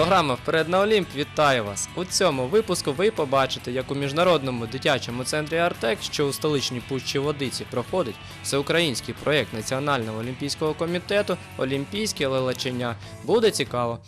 Програма Вперед на Олімп вітає вас. У цьому випуску ви побачите, як у міжнародному дитячому центрі Артек, що у столичній пущі водиці проходить всеукраїнський проєкт Національного олімпійського комітету Олімпійське лелечення. Буде цікаво.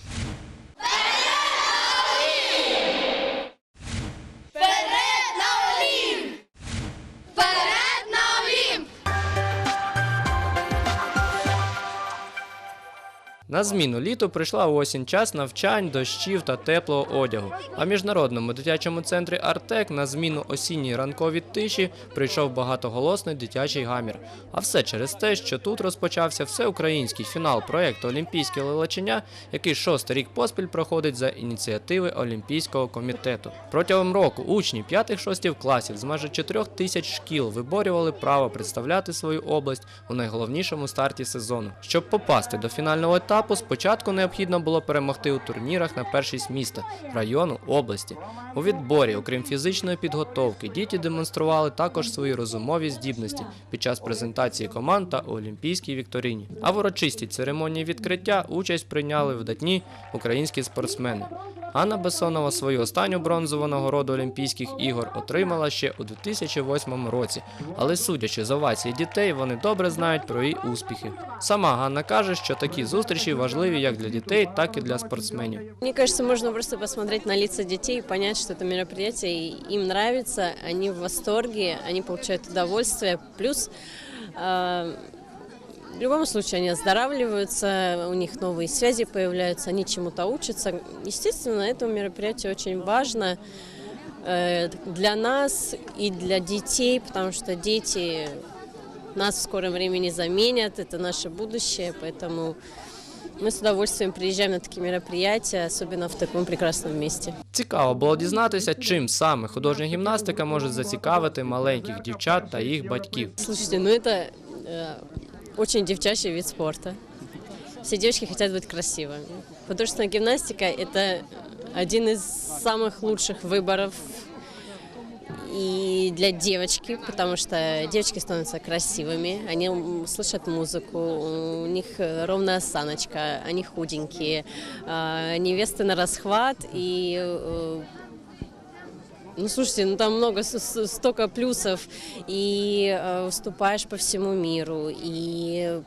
На зміну літу прийшла осінь, час навчань, дощів та теплого одягу. А в міжнародному дитячому центрі Артек на зміну осінній ранковій тиші прийшов багатоголосний дитячий гамір. А все через те, що тут розпочався всеукраїнський фінал проєкту Олімпійське лелечення, який шостий рік поспіль проходить за ініціативи Олімпійського комітету. Протягом року учні 5-6 класів з майже 4 тисяч шкіл виборювали право представляти свою область у найголовнішому старті сезону. Щоб попасти до фінального етапу, спочатку необхідно було перемогти у турнірах на першість міста, району, області. У відборі, окрім фізичної підготовки, діти демонстрували також свої розумові здібності під час презентації команд та Олімпійській вікторині. А в урочистій церемонії відкриття участь прийняли видатні українські спортсмени. Анна Бесонова свою останню бронзову нагороду Олімпійських ігор отримала ще у 2008 році, але судячи з овації дітей, вони добре знають про її успіхи. Сама Ганна каже, що такі зустрічі важливі як для дітей, так і для спортсменів. Мне кажется, можно просто посмотреть на лица детей и понять, что это мероприятие и им нравится, они в восторге, они получают удовольствие. Плюс э, в любом случае они оздоравливаются, у них новые связи появляются, они чему-то учатся. Естественно, это мероприятие очень важно э, для нас и для детей, потому что дети нас в скором времени заменят, это наше будущее, поэтому мы с удовольствием приезжаем на такие мероприятия, особенно в таком прекрасном месте. Цікаво було дізнатися, чим саме художня гімнастика може зацікавити маленьких дівчат та їх батьків. Слушайте, ну это э, очень девчачий вид спорта. Все девочки хотят быть красивыми. Художественная гимнастика – это один из самых лучших выборов и для девочки, потому что девочки становятся красивыми, они м, слышат музыку, у них э, ровная осаночка, они худенькие, а, невесты на расхват и э, ну, слушайте, ну там много, с- с- столько плюсов, и э, выступаешь по всему миру, и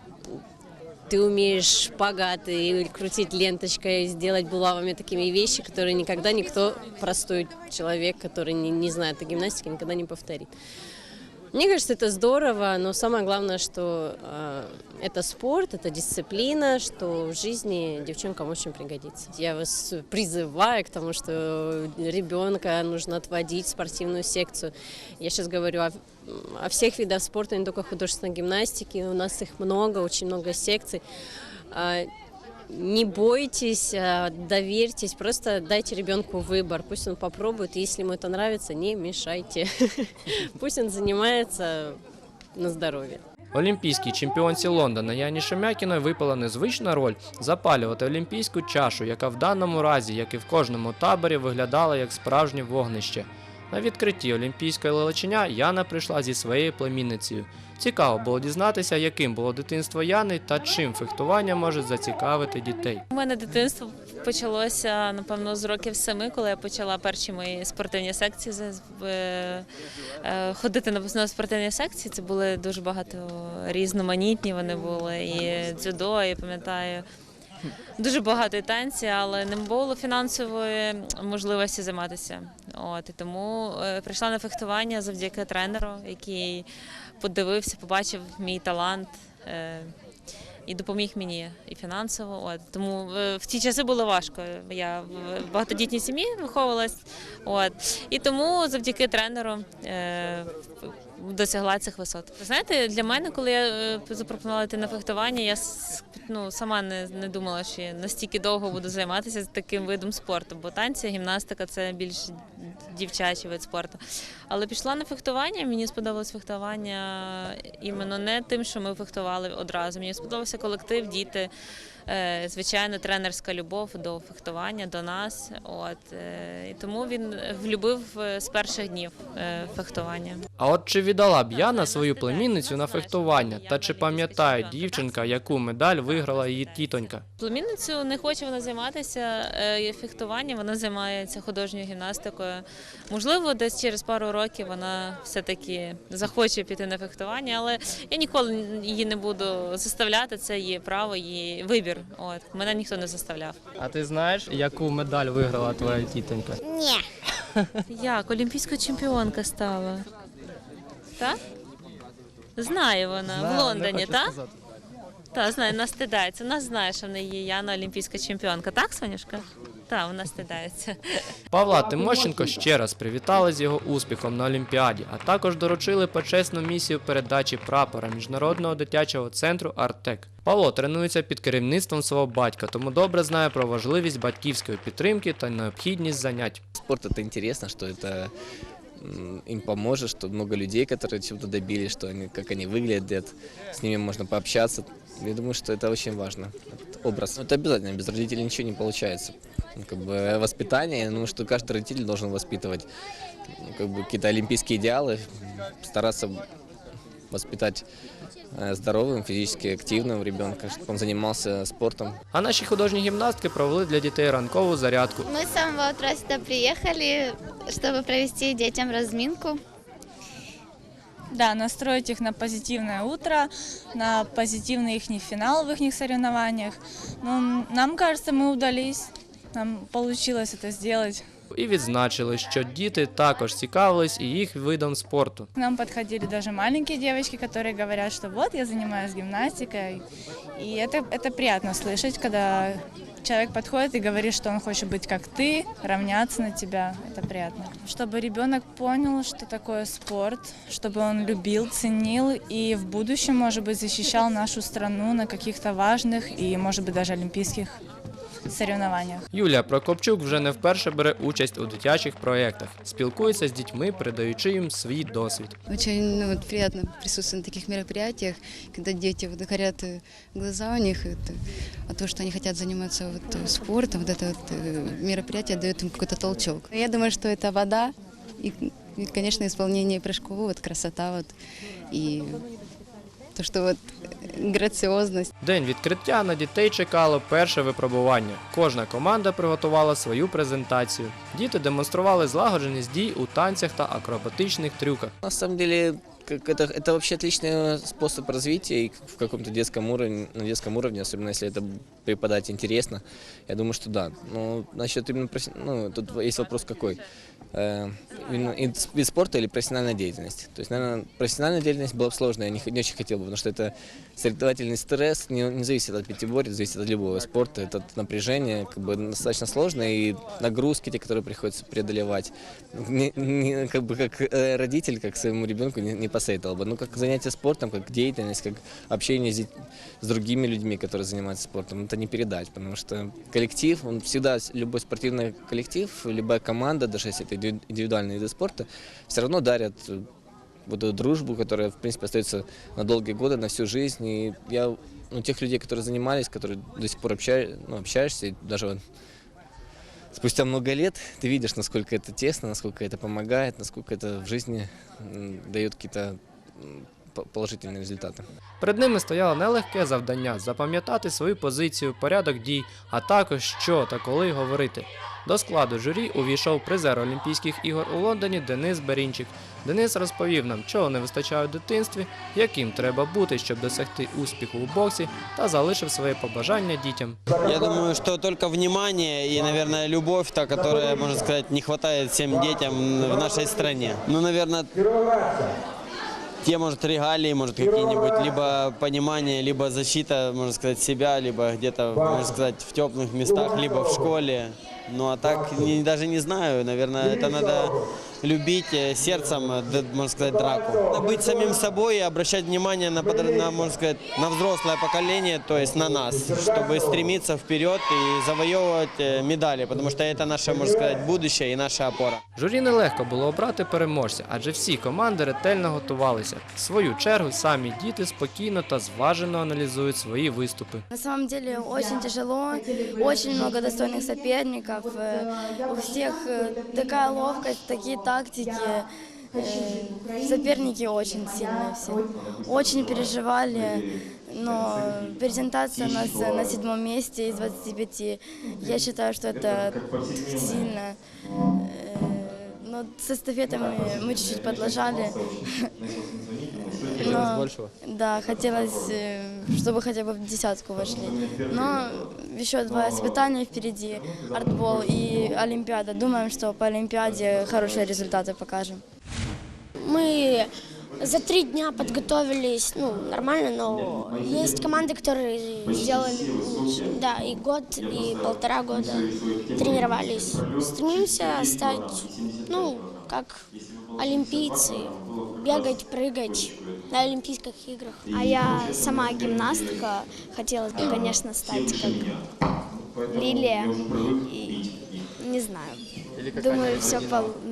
ты умеешь шпагат и крутить ленточкой, сделать булавами такими вещи, которые никогда никто, простой человек, который не, не знает о гимнастике, никогда не повторит. Мне кажется, это здорово, но самое главное, что э, это спорт, это дисциплина, что в жизни девчонкам очень пригодится. Я вас призываю к тому, что ребенка нужно отводить в спортивную секцию. Я сейчас говорю о, о всех видах спорта, не только художественной гимнастики. У нас их много, очень много секций. Не бойтесь, а, доверьтесь, просто дайте ребенку выбор. Пусть он попробует, если ему это нравится, не мешайте. Пусть он занимается на здоровье. Олімпійській чемпіонці Лондона Яні Шемякіної випала незвична роль запалювати олімпійську чашу, яка в даному разі, як і в кожному таборі, виглядала як справжнє вогнище. На відкритті олімпійської лелечення Яна прийшла зі своєю племінницею. Цікаво було дізнатися, яким було дитинство Яни та чим фехтування може зацікавити дітей. У мене дитинство почалося напевно з років семи, коли я почала перші мої спортивні секції е, ходити на на спортивні секції. Це були дуже багато різноманітні. Вони були і дзюдо, і пам'ятаю. Дуже багато і танці, але не було фінансової можливості займатися. От і тому е, прийшла на фехтування завдяки тренеру, який подивився, побачив мій талант. е, і допоміг мені і фінансово. От тому е, в ті часи було важко. Я в багатодітній сім'ї виховувалась. От і тому завдяки тренеру. Досягла цих висот. Знаєте, для мене, коли я е, запропонувала йти на фехтування, я ну, сама не, не думала, що я настільки довго буду займатися таким видом спорту, бо танці, гімнастика це більш дівчачий вид спорту. Але пішла на фехтування. Мені сподобалось фехтування іменно не тим, що ми фехтували одразу. Мені сподобався колектив, діти. Е, звичайно, тренерська любов до фехтування, до нас. От е, і тому він влюбив е, з перших днів фехтування. А от чи віддала б Яна свою племінницю на фехтування? Та чи пам'ятає дівчинка, яку медаль виграла її тітонька? Племінницю не хоче вона займатися фехтуванням, вона займається художньою гімнастикою. Можливо, десь через пару років вона все-таки захоче піти на фехтування, але я ніколи її не буду заставляти. Це її право, її вибір. От мене ніхто не заставляв. А ти знаєш, яку медаль виграла твоя тітонька? Як олімпійська чемпіонка стала? Так? Знає вона в Лондоні, так? Та знає, нас стидається. Нас знає, що в неї є Яна олімпійська чемпіонка. Так, Сонюшка? Так, вона стидається. Павла Тимощенко ще раз привітали з його успіхом на Олімпіаді, а також доручили почесну місію передачі прапора міжнародного дитячого центру Артек. Павло тренується під керівництвом свого батька, тому добре знає про важливість батьківської підтримки та необхідність занять. Спорт это интересно, что это м, им поможет, что много людей, которые чего-то добились, что они, как они выглядят, с ними можно пообщаться. Я думаю, что это очень важно, этот образ. Ну, Это обязательно, без родителей ничего не получается. Ну, Как бы воспитание, я думаю, что каждый родитель должен воспитывать ну, как бы какие-то олимпийские идеалы, стараться воспитать э, здоровым, физически активным ребенка, чтобы он занимался спортом, А наші художні гімнастки провели для дітей ранкову зарядку. Мы с самого утра сюда приехали, чтобы провести детям разминку. Да, настроить их на позитивное утро, на позитивный их финал в их соревнованиях. Ну, нам кажется, мы удались, нам получилось это сделать. І відзначили, що діти також цікавились і їх видом спорту. К нам подходили даже маленькие девочки, которые говорят, что вот я занимаюсь гимнастикой. И это, это приятно слышать, когда человек подходит и говорит, что он хочет быть как ты, равняться на тебя. Это приятно. Чтобы ребенок понял, что такое спорт, чтобы он любил, ценил и в будущем, может быть, защищал нашу страну на каких-то важных и, может быть, даже олимпийских соревнованиях. Юлія Прокопчук вже не вперше бере участь у дитячих проєктах, спілкується з дітьми, передаючи їм свій досвід. Очень ну, вот, приятно присутствовать на таких мероприятиях, когда дети вот, горят э, глаза у них, это, а то, что они хотят заниматься вот, э, спортом, вот это вот, э, мероприятие дает им какой-то толчок. Я думаю, что это вода и, и, конечно, исполнение прыжков, вот красота вот, и то, что вот э, грациозность. День відкриття на дітей чекало перше випробування. Кожна команда приготувала свою презентацію. Діти демонстрували злагодженість дій у танцях та акробатичних трюках. На самом деле, как это, это вообще отличный способ развития и в каком-то детском уровне, на детском уровне, особенно если это преподать интересно. Я думаю, что да. Но насчет именно, профи- ну, тут есть вопрос какой. Э, вид спорта или профессиональная деятельность. То есть, наверное, профессиональная деятельность была бы сложная, я не, не очень хотел бы, потому что это соревновательный стресс, не, не зависит от пятиборья, зависит от любого спорта, это напряжение как бы достаточно сложное, и нагрузки, те, которые приходится преодолевать. Не- не- как бы как э, родитель, как своему ребенку не, не посоветовал бы. Ну, как занятие спортом, как деятельность, как общение с, с другими людьми, которые занимаются спортом, это не передать, потому что коллектив, он всегда, любой спортивный коллектив, любая команда, даже если это индивидуальные виды спорта, все равно дарят э, вот эту дружбу, которая, в принципе, остается на долгие годы, на всю жизнь. И я, ну, тех людей, которые занимались, которые до сих пор общаю, ну, общаешься, и даже вот спустя много лет ты видишь, насколько это тесно, насколько это помогает, насколько это в жизни дает какие-то м, по- положительные результаты. Перед ними стояло нелегке завдання запам'ятати свою позицію, порядок дій, а також що та коли говорити. До складу журі увійшов призер Олімпійських ігор у Лондоні Денис Берінчик. Денис розповів нам, чого не вистачає у дитинстві, яким треба бути, щоб досягти успіху у боксі, та залишив своє побажання дітям. Я думаю, что только внимание и, наверное, любовь, та, которая, можно сказать, не хватает всем детям в нашей стране. Ну, наверное, те, может, регалии, может, какие-нибудь, либо понимание, либо защита, можно сказать, себя, либо где-то, можно сказать, в теплых местах, либо в школе. Ну, а так, не- даже не знаю, наверное, это надо любить э, сердцем, э, д- можно сказать, драку. Надо Быть самим собой и обращать внимание на, подр- на, можно сказать, на взрослое поколение, то есть на нас, чтобы стремиться вперед и завоевывать э, медали, потому что это наше, можно сказать, будущее и наша опора. Журі нелегко було обрати переможця, адже всі команди ретельно готувалися. В свою чергу самі діти спокійно та зважено аналізують свої виступи. На самом деле очень тяжело, очень много достойных соперников, э, у всех э, такая ловкость, такие тактики. э, Соперники очень сильные все. Очень переживали, но презентация у нас э, на седьмом месте из 25. Я считаю, что это сильно. Э, Но с эстафетами мы чуть-чуть подлажали. Но- Да, хотелось, э, чтобы хотя бы в десятку вошли. Но еще два испытания впереди, артбол и Олимпиада. Думаем, что по Олимпиаде хорошие результаты покажем. Мы за три дня подготовились, ну, нормально, но есть команды, которые сделали лучше. Да, и год, и полтора года тренировались. Стремимся стать, ну, как олимпийцы, бегать, прыгать на Олимпийских играх. А я сама гимнастка. Хотелось бы, конечно, стать как Лилия. И не знаю. Думаю, все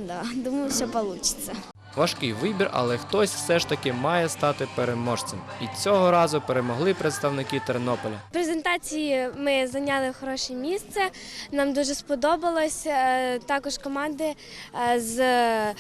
да, думаю, все получится. Важкий вибір, але хтось все ж таки має стати переможцем. І цього разу перемогли представники Тернополя. В презентації ми зайняли хороше місце. Нам дуже сподобалось. Е, Також команди е, з, е,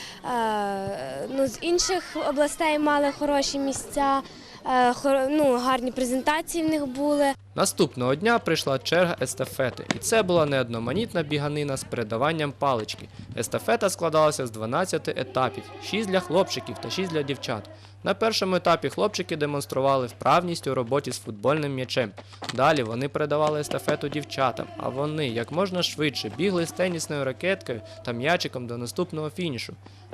ну, з інших областей мали хороші місця. Е, Ну, гарні презентації в них були. Наступного дня прийшла черга естафети, і це була не одноманітна біганина з передаванням палички. Естафета складалася з 12 етапів: 6 для хлопчиків та 6 для дівчат. На першому етапі хлопчики демонстрували вправність у роботі з футбольним м'ячем. Далі вони передавали естафету дівчатам, а вони як можна швидше бігли з тенісною ракеткою та м'ячиком до наступного фінішу.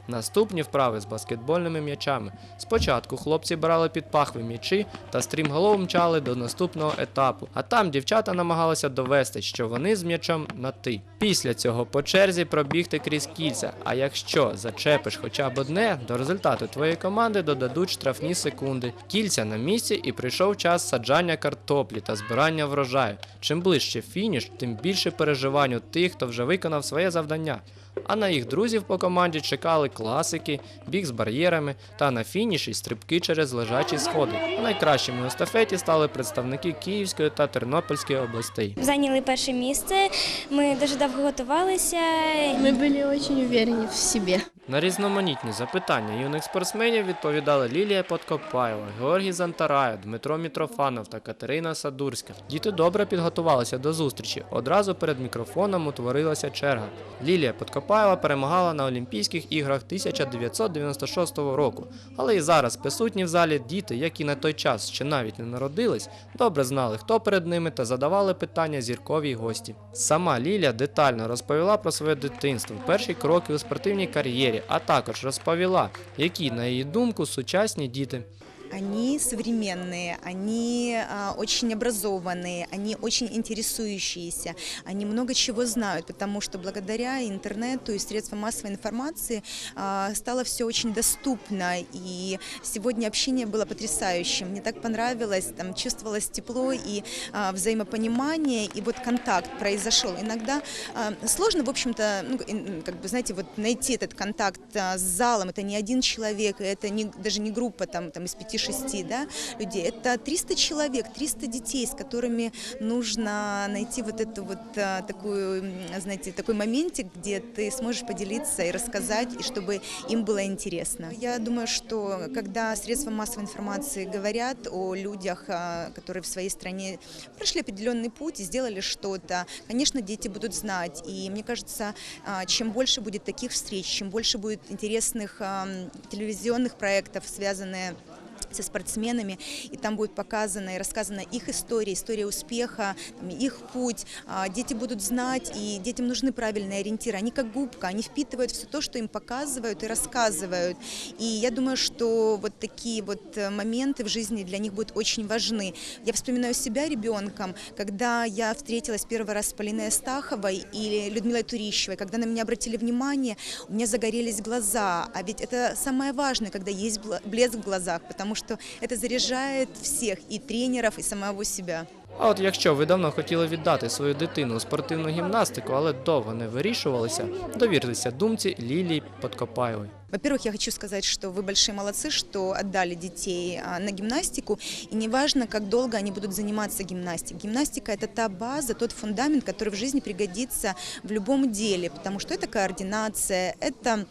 Наступні вправи з баскетбольними м'ячами. Спочатку хлопці брали під пахви м'ячі та стрімголов мчали до наступного етапу, а там дівчата намагалися довести, що вони з м'ячом на ти. Після цього по черзі пробігти крізь кільця. А якщо зачепиш хоча б одне, до результату твоєї команди додадуть штрафні секунди. Кільця на місці і прийшов час саджання картоплі та збирання врожаю. Чим ближче фініш, тим більше переживань у тих, хто вже виконав своє завдання. А на їх друзів по команді чекали класики, біг з бар'єрами та на фініші стрибки через лежачі сходи. А найкращими у естафеті стали представники Київської та Тернопільської областей. Зайняли перше місце. Ми дуже довго готувалися. Мы были очень уверены в себе. На різноманітні запитання юних спортсменів відповідали Лілія Подкопаєва, Георгій Зантарая, Дмитро Мітрофанов та Катерина Садурська. Діти добре підготувалися до зустрічі. Одразу перед мікрофоном утворилася черга. Лілія Подкопаєва перемагала на Олімпійських іграх 1996 року. Але і зараз присутні в залі діти, які на той час ще навіть не народились, добре знали, хто перед ними та задавали питання зірковій гості. Сама Лілія детально розповіла про своє дитинство, перші кроки у спортивній кар'єрі, а також розповіла, які, на її думку, сучасні діти. Они современные, они а, очень образованные, они очень интересующиеся, они много чего знают, потому что благодаря интернету и средствам массовой информации а, стало все очень доступно, и сегодня общение было потрясающим. Мне так понравилось, там чувствовалось тепло и а, взаимопонимание, и вот контакт произошел. Иногда а, сложно, в общем-то, ну, как бы, знаете, вот найти этот контакт а, с залом. Это не один человек, это не, даже не группа там, там из 5-6 да, людей. Это 300 человек, 300 детей, с которыми нужно найти вот эту вот а, такую, знаете, такой моментик, где ты сможешь поделиться и рассказать, и чтобы им было интересно. Я думаю, что когда средства массовой информации говорят о людях, а, которые в своей стране прошли определенный путь и сделали что-то, конечно, дети будут знать. И мне кажется, а, чем больше будет таких встреч, чем больше будет интересных телевизионных проектов, связанных со спортсменами, и там будет показана и рассказана их история, история успеха, их путь. А, Дети будут знать, и детям нужны правильные ориентиры. Они как губка, они впитывают все то, что им показывают и рассказывают. И я думаю, что вот такие вот э, моменты в жизни для них будут очень важны. Я вспоминаю себя ребенком, когда я встретилась первый раз с Полиной Астаховой и Людмилой Турищевой, когда на меня обратили внимание, у меня загорелись глаза. А ведь это самое важное, когда есть бл- блеск в глазах, потому что это заряжает всех, и тренеров, и самого себя. А от якщо ви давно хотіли віддати свою дитину у спортивну гімнастику, але довго не вирішувалися, довіртеся думці Лілії Подкопаєвої. Во-первых, я хочу сказать, что вы большие молодцы, что отдали детей а, на гимнастику. И неважно, как долго они будут заниматься гимнастикой. Гимнастика – это та база, тот фундамент, который в жизни пригодится в любом деле, потому что это координация, это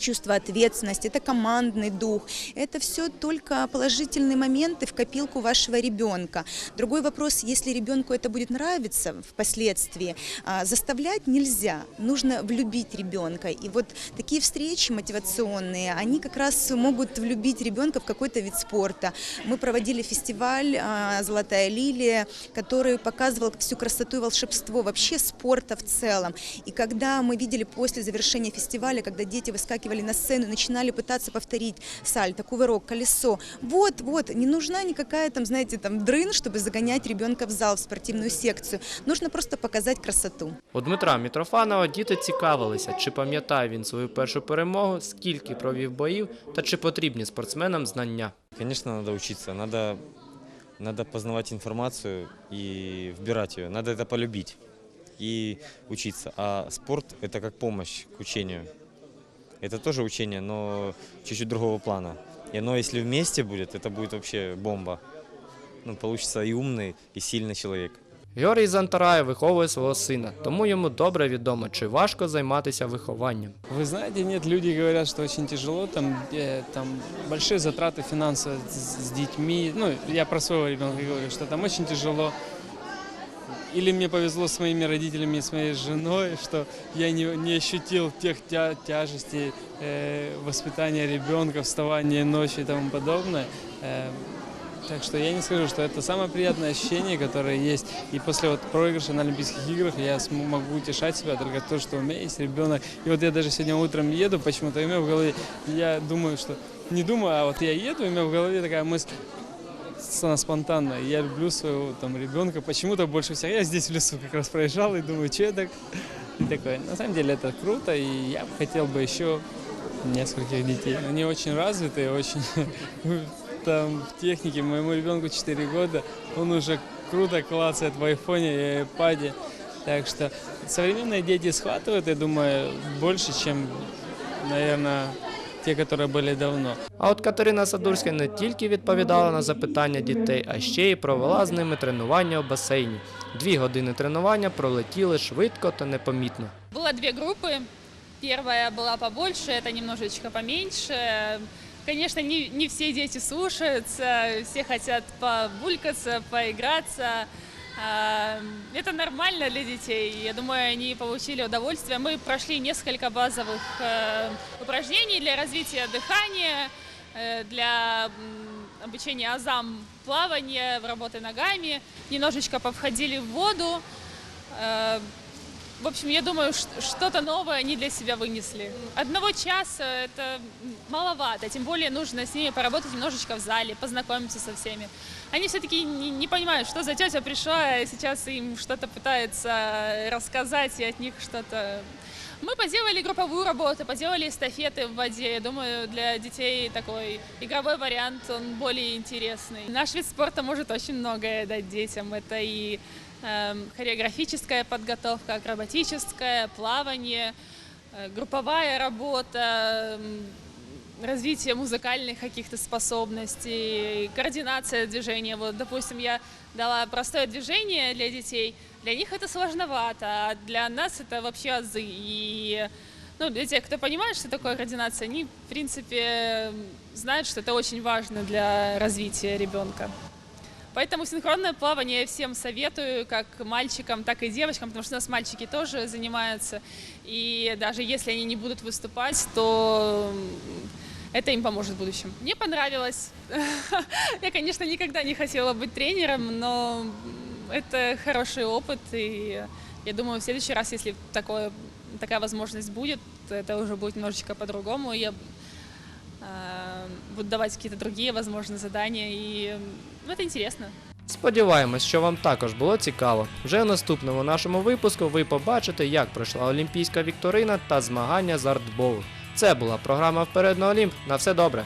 чувство ответственности, это командный дух. Это все только положительные моменты в копилку вашего ребенка. Другой вопрос, если ребенку это будет нравиться впоследствии, а, заставлять нельзя, нужно влюбить ребенка. И вот такие встречи мотивационные, они как раз могут влюбить ребенка в какой-то вид спорта. Мы проводили фестиваль а, «Золотая лилия», который показывал всю красоту и волшебство вообще спорта в целом. И когда мы видели после завершения фестиваля, когда дети выскакивали на сцену и начинали пытаться повторить сальто, кувырок, колесо, вот, вот, не нужна никакая там, знаете, там дрын, чтобы загонять ребенка в зал, в спортивную секцию. Нужно просто показать красоту. У Дмитра Мітрофанова діти цікавилися, чи пам'ятає він свою першу перемогу, скільки провів боїв та чи потрібні спортсменам знання. Конечно, надо учиться, надо, надо познавать информацию и вбирать ее, надо это полюбить и учиться. А спорт – это как помощь к учению. Это тоже учение, но чуть-чуть другого плана. И оно, если вместе будет, это будет вообще бомба. Ну, получится и умный, и сильный человек. Георгій Зантарає виховує свого сина, тому йому добре відомо, чи важко займатися вихованням. Вы знаете, нет, люди говорят, что очень тяжело, там, э, там большие затраты финансовые с, с детьми. Ну, я про своего ребенка говорю, что там очень тяжело. Или мне повезло с моими родителями и с моей женой, что я не, не ощутил тех тя- тяжестей э, воспитания ребенка, вставания ночью и тому подобное. Э, так что я не скажу, что это самое приятное ощущение, которое есть. И после вот проигрыша на Олимпийских играх я могу утешать себя только то, что у меня есть ребенок. И вот я даже сегодня утром еду, почему-то у меня в голове, я думаю, что не думаю, а вот я еду, у меня в голове такая мысль, она спонтанно. Я люблю своего там ребенка почему-то больше всех. Я здесь в лесу как раз проезжал и думаю, что я так... И такое. На самом деле это круто, и я хотел бы еще нескольких детей. Они очень развитые, очень там в технике. Моему ребенку 4 года, он уже круто клацает в айфоне и айпаде. Так что современные дети схватывают, я думаю, больше, чем, наверное, те, которые были давно. А от Катерина Садурська не тільки відповідала на запитання дітей, а ще й провела з ними тренування у басейні. Дві години тренування пролетіли швидко та непомітно. Было две группы. Первая была побольше, это немножечко поменьше. Конечно, не, не все дети слушаются, все хотят побулькаться, поиграться. А, Это нормально для детей. Я думаю, они получили удовольствие. Мы прошли несколько базовых э, упражнений для развития дыхания, э, для м, обучения азам плавания, работы ногами. Немножечко повходили в воду. В общем, я думаю, что-то новое они для себя вынесли. Одного часа это маловато, тем более нужно с ними поработать немножечко в зале, познакомиться со всеми. Они все-таки не, не понимают, что за тетя пришла, и сейчас им что-то пытается рассказать, и от них что-то... Мы поделали групповую работу, поделали эстафеты в воде. Я думаю, для детей такой игровой вариант, он более интересный. Наш вид спорта может очень многое дать детям. Это и хореографическая подготовка, акробатическая, плавание, э, групповая работа, м, развитие музыкальных каких-то способностей, координация движения. Вот, допустим, я дала простое движение для детей, для них это сложновато, а для нас это вообще азы. И ну, для тех, кто понимает, что такое координация, они, в принципе, знают, что это очень важно для развития ребенка. Поэтому синхронное плавание я всем советую, как мальчикам, так и девочкам, потому что у нас мальчики тоже занимаются. И даже если они не будут выступать, то м, это им поможет в будущем. Мне понравилось. Я, конечно, никогда не хотела быть тренером, но это хороший опыт, и я думаю, в следующий раз, если такое, такая возможность будет, то это уже будет немножечко по-другому. Я э, буду давать какие-то другие, возможно, задания, и ну, это интересно. Сподіваємось, що вам також було цікаво. Вже в наступному нашому випуску ви побачите, як пройшла Олімпійська вікторина та змагання з артболу. Це була програма Вперед на Олімп. На все добре.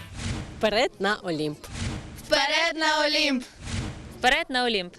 Вперед на Олимп! Вперед на Олимп! Вперед на Олімп!